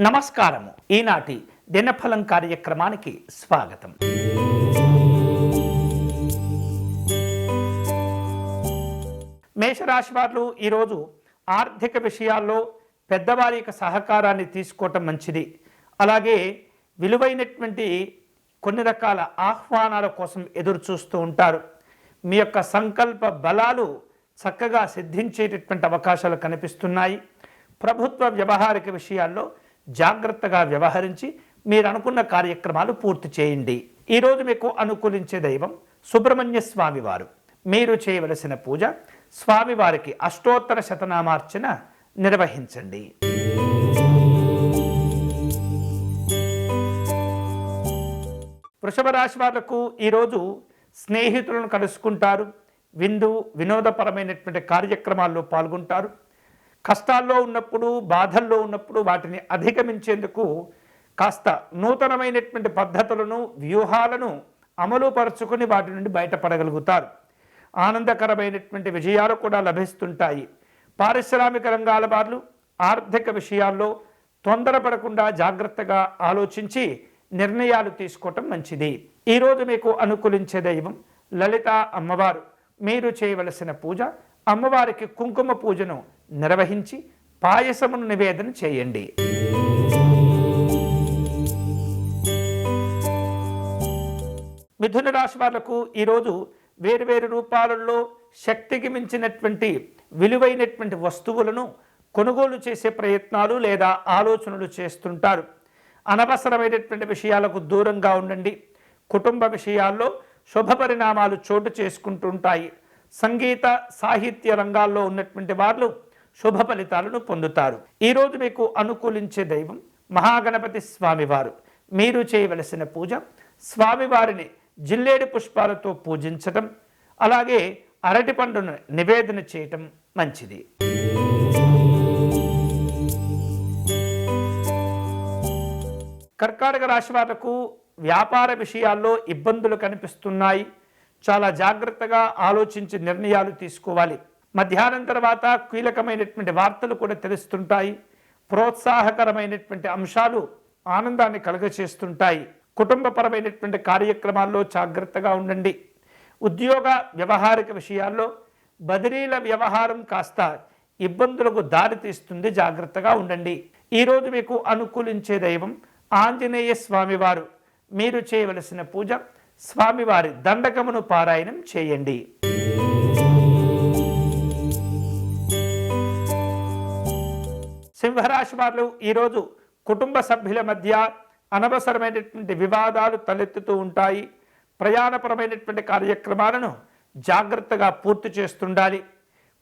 నమస్కారము. ఈనాటి దినఫలం కార్యక్రమానికి స్వాగతం. మేషరాశి వారు ఈరోజు ఆర్థిక విషయాల్లో పెద్దవారి యొక్క సహకారాన్ని తీసుకోవటం మంచిది. అలాగే విలువైనటువంటి కొన్ని రకాల ఆహ్వానాల కోసం ఎదురు చూస్తూ ఉంటారు. మీ యొక్క సంకల్ప బలాలు చక్కగా సిద్ధించేటటువంటి అవకాశాలు కనిపిస్తున్నాయి. ప్రభుత్వ వ్యవహారిక విషయాల్లో జాగ్రత్తగా వ్యవహరించి మీరు అనుకున్న కార్యక్రమాలు పూర్తి చేయండి. ఈరోజు మీకు అనుకూలించే దైవం సుబ్రహ్మణ్య స్వామి వారు. మీరు చేయవలసిన పూజ స్వామివారికి అష్టోత్తర శతనామార్చన నిర్వహించండి. వృషభ రాశి వాళ్ళకు ఈరోజు స్నేహితులను కలుసుకుంటారు. విందు వినోదపరమైనటువంటి కార్యక్రమాల్లో పాల్గొంటారు. కష్టాల్లో ఉన్నప్పుడు బాధల్లో ఉన్నప్పుడు వాటిని అధిగమించేందుకు కాస్త నూతనమైనటువంటి పద్ధతులను వ్యూహాలను అమలుపరుచుకొని వాటి నుండి బయటపడగలుగుతారు. ఆనందకరమైనటువంటి విజయాలు కూడా లభిస్తుంటాయి. పారిశ్రామిక రంగాల వారు ఆర్థిక విషయాల్లో తొందరపడకుండా జాగ్రత్తగా ఆలోచించి నిర్ణయాలు తీసుకోవటం మంచిది. ఈరోజు మీకు అనుకూలించే దైవం లలిత అమ్మవారు. మీరు చేయవలసిన పూజ అమ్మవారికి కుంకుమ పూజను నిర్వహించి పాయసమును నివేదన చేయండి. మిథున రాశి వాళ్ళకు ఈరోజు వేరువేరు రూపాలలో శక్తికి మించినటువంటి విలువైనటువంటి వస్తువులను కొనుగోలు చేసే ప్రయత్నాలు లేదా ఆలోచనలు చేస్తుంటారు. అనవసరమైనటువంటి విషయాలకు దూరంగా ఉండండి. కుటుంబ విషయాల్లో శుభ పరిణామాలు చోటు చేసుకుంటుంటాయి సంగీత సాహిత్య రంగాల్లో ఉన్నటువంటి వాళ్ళు శుభ ఫలితాలను పొందుతారు. ఈరోజు మీకు అనుకూలించే దైవం మహాగణపతి స్వామివారు. మీరు చేయవలసిన పూజ స్వామివారిని జిల్లేడు పుష్పాలతో పూజించటం అలాగే అరటి పండును నివేదన చేయటం మంచిది. కర్కాటక రాశి వాళ్ళకు వ్యాపార విషయాల్లో ఇబ్బందులు కనిపిస్తున్నాయి. చాలా జాగ్రత్తగా ఆలోచించి నిర్ణయాలు తీసుకోవాలి. మధ్యాహ్నం తర్వాత కీలకమైనటువంటి వార్తలు కూడా తెలుస్తుంటాయి. ప్రోత్సాహకరమైనటువంటి అంశాలు ఆనందాన్ని కలుగచేస్తుంటాయి. కుటుంబపరమైనటువంటి కార్యక్రమాల్లో జాగ్రత్తగా ఉండండి. ఉద్యోగ వ్యవహారిక విషయాల్లో బదిలీల వ్యవహారం కాస్త ఇబ్బందులకు దారితీస్తుంది జాగ్రత్తగా ఉండండి. ఈరోజు మీకు అనుకూలించే దైవం ఆంజనేయ స్వామివారు. మీరు చేయవలసిన పూజ స్వామివారి దండకమును పారాయణం చేయండి. సింహరాశి వారు ఈరోజు కుటుంబ సభ్యుల మధ్య అనవసరమైనటువంటి వివాదాలు తలెత్తుతూ ఉంటాయి. ప్రయాణపరమైనటువంటి కార్యక్రమాలను జాగ్రత్తగా పూర్తి చేస్తుండాలి.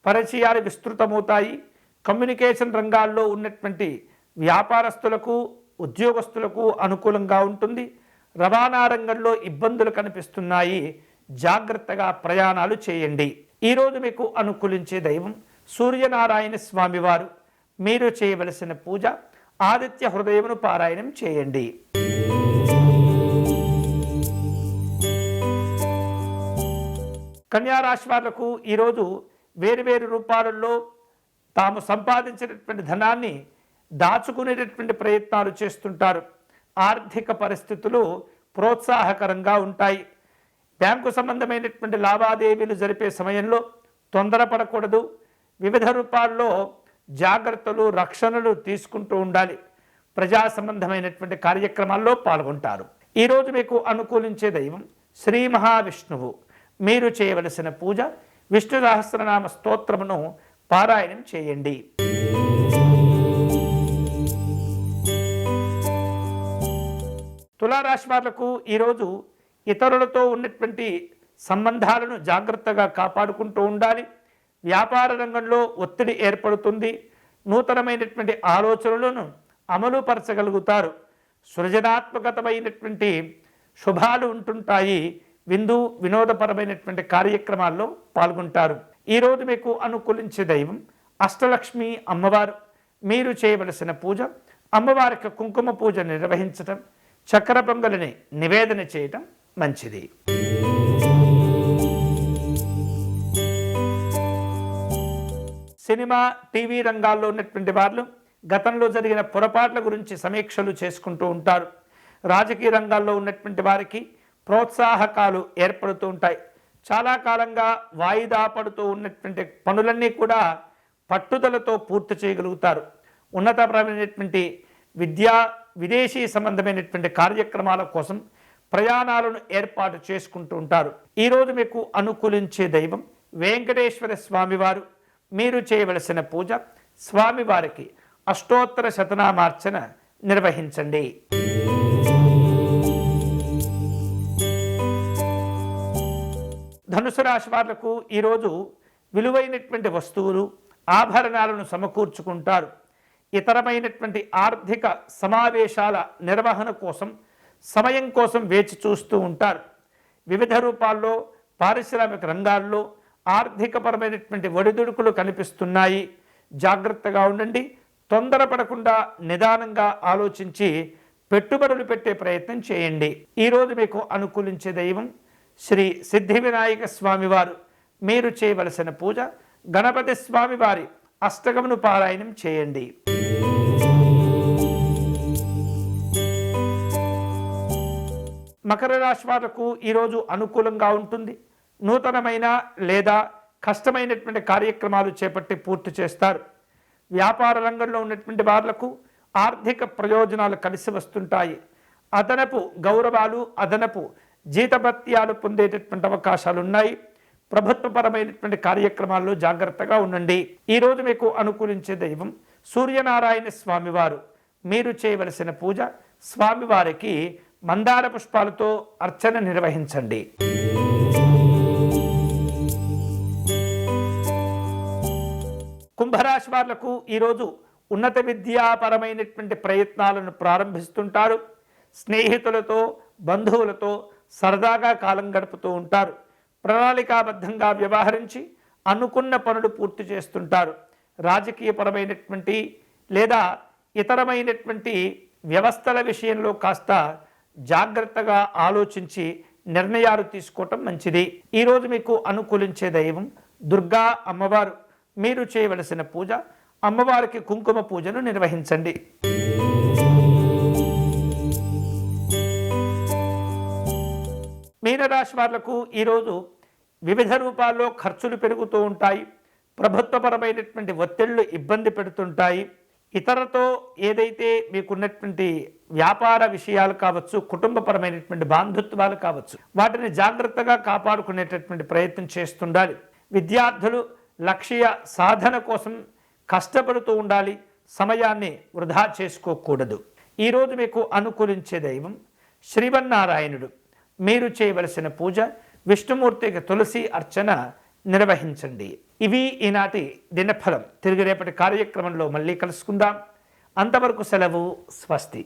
పరిచయాలు విస్తృతమవుతాయి. కమ్యూనికేషన్ రంగాల్లో ఉన్నటువంటి వ్యాపారస్తులకు ఉద్యోగస్తులకు అనుకూలంగా ఉంటుంది. రవాణా రంగంలో ఇబ్బందులు కనిపిస్తున్నాయి. జాగ్రత్తగా ప్రయాణాలు చేయండి. ఈరోజు మీకు అనుకూలించే దైవం సూర్యనారాయణ స్వామివారు. మీరు చేయవలసిన పూజ ఆదిత్య హృదయమును పారాయణం చేయండి. కన్యారాశి వాళ్ళకు ఈరోజు వేరువేరు రూపాలలో తాము సంపాదించినటువంటి ధనాన్ని దాచుకునేటటువంటి ప్రయత్నాలు చేస్తుంటారు. ఆర్థిక పరిస్థితులు ప్రోత్సాహకరంగా ఉంటాయి. బ్యాంకు సంబంధమైనటువంటి లావాదేవీలు జరిపే సమయంలో తొందరపడకూడదు. వివిధ రూపాల్లో జాగ్రత్తలు రక్షణలు తీసుకుంటూ ఉండాలి. ప్రజా సంబంధమైనటువంటి కార్యక్రమాల్లో పాల్గొంటారు. ఈరోజు మీకు అనుకూలించే దైవం శ్రీ మహావిష్ణువు. మీరు చేయవలసిన పూజ విష్ణు సహస్రనామ స్తోత్రమును పారాయణం చేయండి. తులారాశి వాళ్ళకు ఈరోజు ఇతరులతో ఉన్నటువంటి సంబంధాలను జాగ్రత్తగా కాపాడుకుంటూ ఉండాలి. వ్యాపార రంగంలో ఒత్తిడి ఏర్పడుతుంది. నూతనమైనటువంటి ఆలోచనలను అమలు పరచగలుగుతారు సృజనాత్మకతమైనటువంటి శుభాలు ఉంటుంటాయి. విందు వినోదపరమైనటువంటి కార్యక్రమాల్లో పాల్గొంటారు. ఈరోజు మీకు అనుకూలించే దైవం అష్టలక్ష్మి అమ్మవారు. మీరు చేయవలసిన పూజ అమ్మవారికి కుంకుమ పూజ నిర్వహించటం చక్కెర పొంగలిని నివేదన చేయటం మంచిది. సినిమా టీవీ రంగాల్లో ఉన్నటువంటి వాళ్ళు గతంలో జరిగిన పొరపాట్ల గురించి సమీక్షలు చేసుకుంటూ ఉంటారు. రాజకీయ రంగాల్లో ఉన్నటువంటి వారికి ప్రోత్సాహకాలు ఏర్పడుతూ ఉంటాయి. చాలా కాలంగా వాయిదా పడుతూ ఉన్నటువంటి పనులన్నీ కూడా పట్టుదలతో పూర్తి చేయగలుగుతారు. ఉన్నతపరమైనటువంటి విద్యా విదేశీ సంబంధమైనటువంటి కార్యక్రమాల కోసం ప్రయాణాలను ఏర్పాటు చేసుకుంటూ ఉంటారు. ఈరోజు మీకు అనుకూలించే దైవం వెంకటేశ్వర స్వామివారు. మీరు చేయవలసిన పూజ స్వామివారికి అష్టోత్తర శతనామార్చన నిర్వహించండి. ధనుసు రాశి వాళ్ళకు ఈరోజు విలువైనటువంటి వస్తువులు ఆభరణాలను సమకూర్చుకుంటారు. ఇతరమైనటువంటి ఆర్థిక సమావేశాల నిర్వహణ కోసం సమయం కోసం వేచి చూస్తూ ఉంటారు. వివిధ రూపాల్లో పారిశ్రామిక రంగాల్లో ఆర్థికపరమైనటువంటి ఒడిదుడుకులు కనిపిస్తున్నాయి. జాగ్రత్తగా ఉండండి. తొందరపడకుండా నిదానంగా ఆలోచించి పెట్టుబడులు పెట్టే ప్రయత్నం చేయండి. ఈరోజు మీకు అనుకూలించే దైవం శ్రీ సిద్ధి వినాయక స్వామివారు. మీరు చేయవలసిన పూజ గణపతి స్వామివారి అష్టకమును పారాయణం చేయండి. మకర రాశి వాళ్ళకు ఈరోజు అనుకూలంగా ఉంటుంది. నూతనమైన లేదా కష్టమైనటువంటి కార్యక్రమాలు చేపట్టి పూర్తి చేస్తారు. వ్యాపార రంగంలో ఉన్నటువంటి వాళ్ళకు ఆర్థిక ప్రయోజనాలు కలిసి వస్తుంటాయి. అదనపు గౌరవాలు అదనపు జీతభత్యాలు పొందేటటువంటి అవకాశాలు ఉన్నాయి ప్రభుత్వపరమైనటువంటి కార్యక్రమాల్లో జాగ్రత్తగా ఉండండి. ఈరోజు మీకు అనుకూలించే దైవం సూర్యనారాయణ స్వామివారు. మీరు చేయవలసిన పూజ స్వామివారికి మందార పుష్పాలతో అర్చన నిర్వహించండి. కుంభరాశి వాళ్ళకు ఈరోజు ఉన్నత విద్యాపరమైనటువంటి ప్రయత్నాలను ప్రారంభిస్తుంటారు. స్నేహితులతో బంధువులతో సరదాగా కాలం గడుపుతూ ఉంటారు. ప్రణాళికాబద్ధంగా వ్యవహరించి అనుకున్న పనులు పూర్తి చేస్తుంటారు. రాజకీయపరమైనటువంటి లేదా ఇతరమైనటువంటి వ్యవస్థల విషయంలో కాస్త జాగ్రత్తగా ఆలోచించి నిర్ణయాలు తీసుకోవటం మంచిది. ఈరోజు మీకు అనుకూలించే దైవం దుర్గా అమ్మవారు. మీరు చేయవలసిన పూజ అమ్మవారికి కుంకుమ పూజను నిర్వహించండి. మీనరాశి వాళ్ళకు ఈరోజు వివిధ రూపాల్లో ఖర్చులు పెరుగుతూ ఉంటాయి. ప్రభుత్వపరమైనటువంటి ఒత్తిళ్ళు ఇబ్బంది పెడుతుంటాయి. ఇతరతో ఏదైతే మీకున్నటువంటి వ్యాపార విషయాలు కావచ్చు కుటుంబపరమైనటువంటి బాంధుత్వాలు కావచ్చు వాటిని జాగ్రత్తగా కాపాడుకునేటటువంటి ప్రయత్నం చేస్తుండాలి. విద్యార్థులు లక్ష్య సాధన కోసం కష్టపడుతూ ఉండాలి సమయాన్ని వృధా చేసుకోకూడదు. ఈరోజు మీకు అనుకూలించే దైవం శ్రీవన్నారాయణుడు మీరు చేయవలసిన పూజ విష్ణుమూర్తికి తులసి అర్చన నిర్వహించండి. ఇవి ఈనాటి దినఫలం. తిరిగి రేపటి కార్యక్రమంలో మళ్ళీ కలుసుకుందాం. అంతవరకు సెలవు స్వస్తి.